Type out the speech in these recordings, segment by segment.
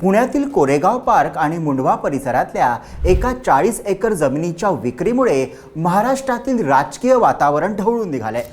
पुण्यातील कोरेगाव पार्क आणि मुंडवा परिसरातल्या एका चाळीस एकर जमिनीच्या विक्रीमुळे महाराष्ट्रातील राजकीय वातावरण ढवळून निघालंय.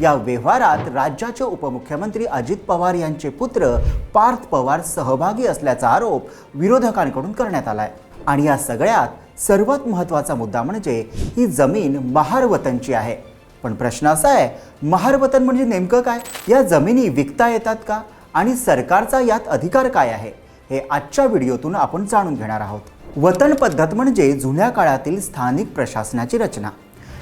या व्यवहारात राज्याचे उपमुख्यमंत्री अजित पवार यांचे पुत्र पार्थ पवार सहभागी असल्याचा आरोप विरोधकांकडून करण्यात आलाय. आणि या सगळ्यात सर्वात महत्त्वाचा मुद्दा म्हणजे ही जमीन महारवतनची आहे. पण प्रश्न असा आहे महार वतन म्हणजे नेमकं काय? या जमिनी विकता येतात का? आणि सरकारचा यात अधिकार काय आहे? हे आजच्या व्हिडिओतून आपण जाणून घेणार आहोत. वतन पद्धत म्हणजे जुन्या काळातील स्थानिक प्रशासनाची रचना.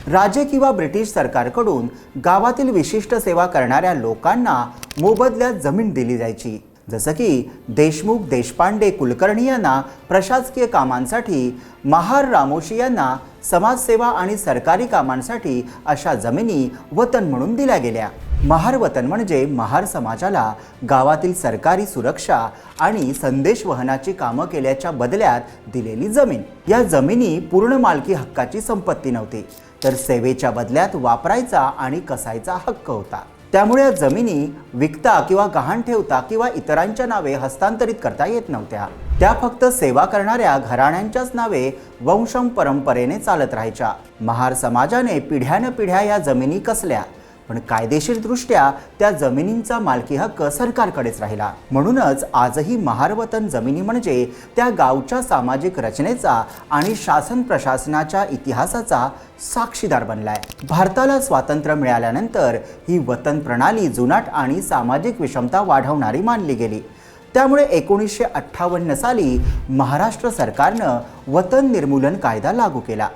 राजे किंवा ब्रिटिश सरकारकडून गावातील विशिष्ट सेवा करणाऱ्या लोकांना मोबदल्यात जमीन दिली जायची. जसं की देशमुख देशपांडे कुलकर्णी यांना प्रशासकीय कामांसाठी महार रामोशी यांना समाजसेवा आणि सरकारी कामांसाठी अशा जमिनी वतन म्हणून दिल्या गेल्या. महार वतन म्हणजे महार समाजाला गावातील सरकारी सुरक्षा आणि संदेश वहनाची कामं केल्याच्या बदल्यात दिलेली जमीन. या जमिनी पूर्ण मालकी हक्काची संपत्ती नव्हती तर सेवेच्या बदल्यात वापरायचा आणि कसायचा हक्क होता. त्यामुळे या जमिनी विकता किंवा गहाण ठेवता किंवा इतरांच्या नावे हस्तांतरित करता येत नव्हत्या. त्या फक्त सेवा करणाऱ्या घराण्यांच्याच नावे वंशम परंपरेने चालत राहायच्या. महार समाजाने पिढ्यानपिढ्या या जमिनी कसल्या? पण कायदेशीरदृष्ट्या त्या जमिनींचा मालकी हक्क सरकारकडेच राहिला. म्हणूनच आजही महारवतन जमिनी म्हणजे त्या गावच्या सामाजिक रचनेचा आणि शासन प्रशासनाच्या इतिहासाचा साक्षीदार बनलाय. भारताला स्वातंत्र्य मिळाल्यानंतर ही वतन प्रणाली जुनाट आणि सामाजिक विषमता वाढवणारी मानली गेली. त्यामुळे एकोणीसशे अठ्ठावन्न साली महाराष्ट्र सरकारनं वतन निर्मूलन कायदा लागू केला.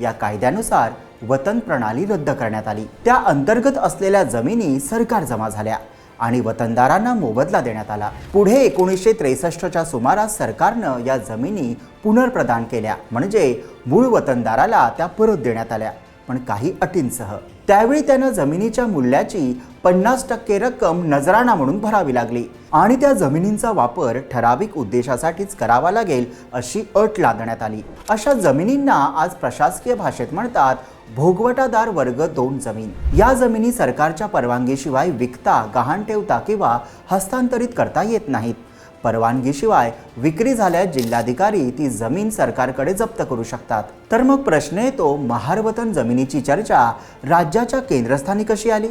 या कायद्यानुसार वतन प्रणाली रद्द करण्यात आली. त्या अंतर्गत असलेल्या जमिनी सरकार जमा झाल्या आणि वतनदारांना मोबदला देण्यात आला. पुढे एकोणीसशे त्रेसष्टच्या सुमारास सरकारनं या जमिनी पुनर्प्रदान केल्या. म्हणजे मूळ वतनदाराला त्या परत देण्यात आल्या. पण काही अटींसह. त्यावेळी त्यानं जमिनीच्या मूल्याची पन्नास टक्के रक्कम नजराणा म्हणून भरावी लागली आणि त्या जमिनींचा वापर ठराविक उद्देशासाठीच करावा लागेल अशी अट लादण्यात आली. अशा जमिनींना आज प्रशासकीय भाषेत म्हणतात भोगवटादार वर्ग दोन जमीन. या जमिनी सरकारच्या परवानगीशिवाय विकता गहाण ठेवता किंवा हस्तांतरित करता येत नाहीत. परवानगीशिवाय विक्री झाल्यास जिल्हाधिकारी ती जमीन सरकारकडे जप्त करू शकतात. तर मग प्रश्न येतो महारवतन जमिनीची चर्चा राज्याच्या केंद्रस्थानी कशी आली?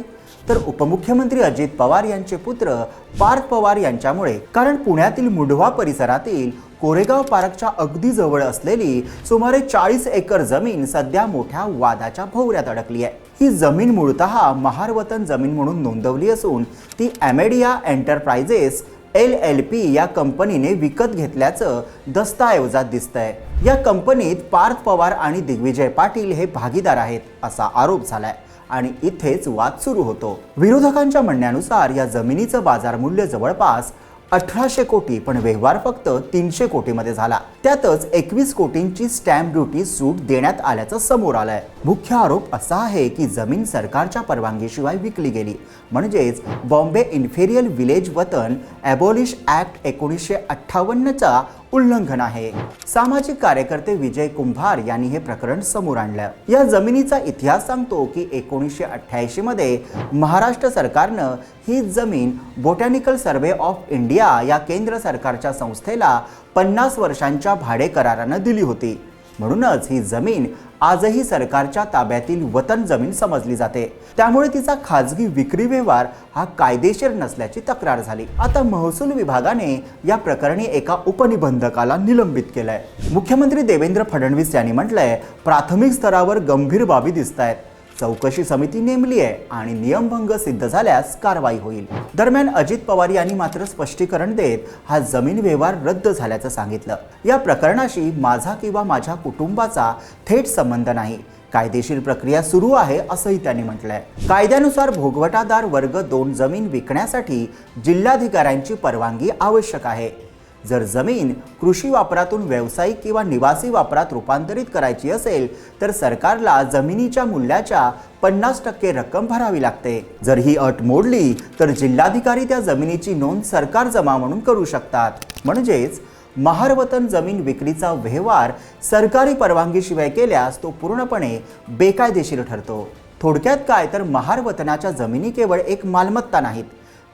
तर उपमुख्यमंत्री अजित पवार यांचे पुत्र पार्थ पवार यांच्यामुळे. कारण पुण्यातील मुढवा परिसरातील कोरेगाव पार्कच्या अगदी जवळ असलेली सुमारे चाळीस एकर जमीन सध्या मोठ्या वादाच्या भोवऱ्यात अडकली आहे. ही जमीन मूळतः महारवतन जमीन म्हणून नोंदवली असून ती Amedia enterprises L L P या कंपनीने विकत घेतल्याचं दस्तऐवजात दिसतंय. या कंपनीत पार्थ पवार आणि दिग्विजय पाटील हे भागीदार आहेत असा आरोप झालाय आणि इथेच वाद सुरू होतो. विरोधकांच्या म्हणण्यानुसार या जमिनीचं बाजार मूल्य जवळपास अठराशे कोटी पण व्यवहार फक्त तीनशे कोटीमध्ये झाला. त्यातच एकवीस कोटींची स्टॅम्प ड्युटी सूट देण्यात आल्याचं समोर आलंय. मुख्य आरोप असा आहे की जमीन सरकारच्या परवानगीशिवाय विकली गेली. म्हणजेच बॉम्बे इन्फेरियल विलेज वतन ॲबॉलिश ॲक्ट एकोणीसशे अठ्ठावन्नचा उल्लंघन आहे. सामाजिक कार्यकर्ते विजय कुंभार यांनी हे प्रकरण समोर आणलं. या जमिनीचा इतिहास सांगतो की एकोणीसशे अठ्ठ्याऐंशी मध्ये महाराष्ट्र सरकारनं ही जमीन बोटॅनिकल सर्वे ऑफ इंडिया या केंद्र सरकारच्या संस्थेला पन्नास वर्षांच्या भाडे करारानं दिली होती. म्हणूनच ही जमीन आजही सरकारच्या ताब्यातील वतन जमीन समजली जाते. त्यामुळे तिचा खाजगी विक्री व्यवहार हा कायदेशीर नसल्याची तक्रार झाली. आता महसूल विभागाने या प्रकरणी एका उपनिबंधकाला निलंबित केलंय. मुख्यमंत्री देवेंद्र फडणवीस यांनी म्हटलंय प्राथमिक स्तरावर गंभीर बाबी दिसत आहेत चौकशी समिती नेमली आहे आणि नियमभंग सिद्ध झाल्यास कारवाई होईल. दरम्यान अजित पवार यांनी मात्र स्पष्टीकरण देत हा जमीन व्यवहार रद्द झाल्याचं सांगितलं. या प्रकरणाशी माझा किंवा माझ्या कुटुंबाचा थेट संबंध नाही. कायदेशीर प्रक्रिया सुरू आहे असंही त्यांनी म्हटलंय. कायद्यानुसार भोगवटादार वर्ग दोन जमीन विकण्यासाठी जिल्हाधिकाऱ्यांची परवानगी आवश्यक आहे. जर जमीन कृषी वापरातून व्यावसायिक किंवा निवासी वापरात रूपांतरित करायची असेल तर सरकारला जमिनीच्या मूल्याच्या पन्नास टक्के रक्कम भरावी लागते. जर ही अट मोडली तर जिल्हाधिकारी त्या जमिनीची नोंद सरकार जमा म्हणून करू शकतात. म्हणजेच महारवतन जमीन विक्रीचा व्यवहार सरकारी परवानगीशिवाय केल्यास तो पूर्णपणे बेकायदेशीर ठरतो. थोडक्यात काय तर महारवतनाच्या जमिनी केवळ एक मालमत्ता नाहीत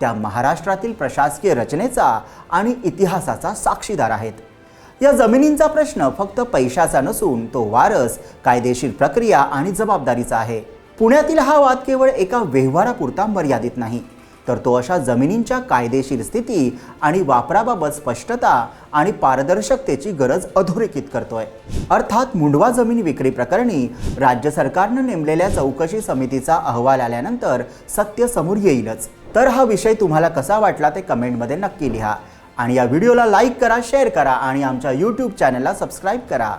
त्या महाराष्ट्रातील प्रशासकीय रचनेचा आणि इतिहासाचा साक्षीदार आहेत. या जमिनींचा प्रश्न फक्त पैशाचा नसून तो वारस कायदेशीर प्रक्रिया आणि जबाबदारीचा आहे. पुण्यातील हा वाद केवळ एका व्यवहारापुरता मर्यादित नाही तर तो अशा जमिनींच्या कायदेशीर स्थिती आणि वापराबाबत स्पष्टता आणि पारदर्शकतेची गरज अधोरेखित करतोय. अर्थात मुंडवा जमीन विक्री प्रकरणी राज्य सरकारनं नेमलेल्या चौकशी समितीचा अहवाल आल्यानंतर सत्य समोर येईलच. तर हा विषय तुम्हाला कसा वाटला ते कमेंटमध्ये नक्की लिहा. आणि या व्हिडिओला लाईक करा शेअर करा आणि आमच्या यूट्यूब चॅनलला सबस्क्राईब करा.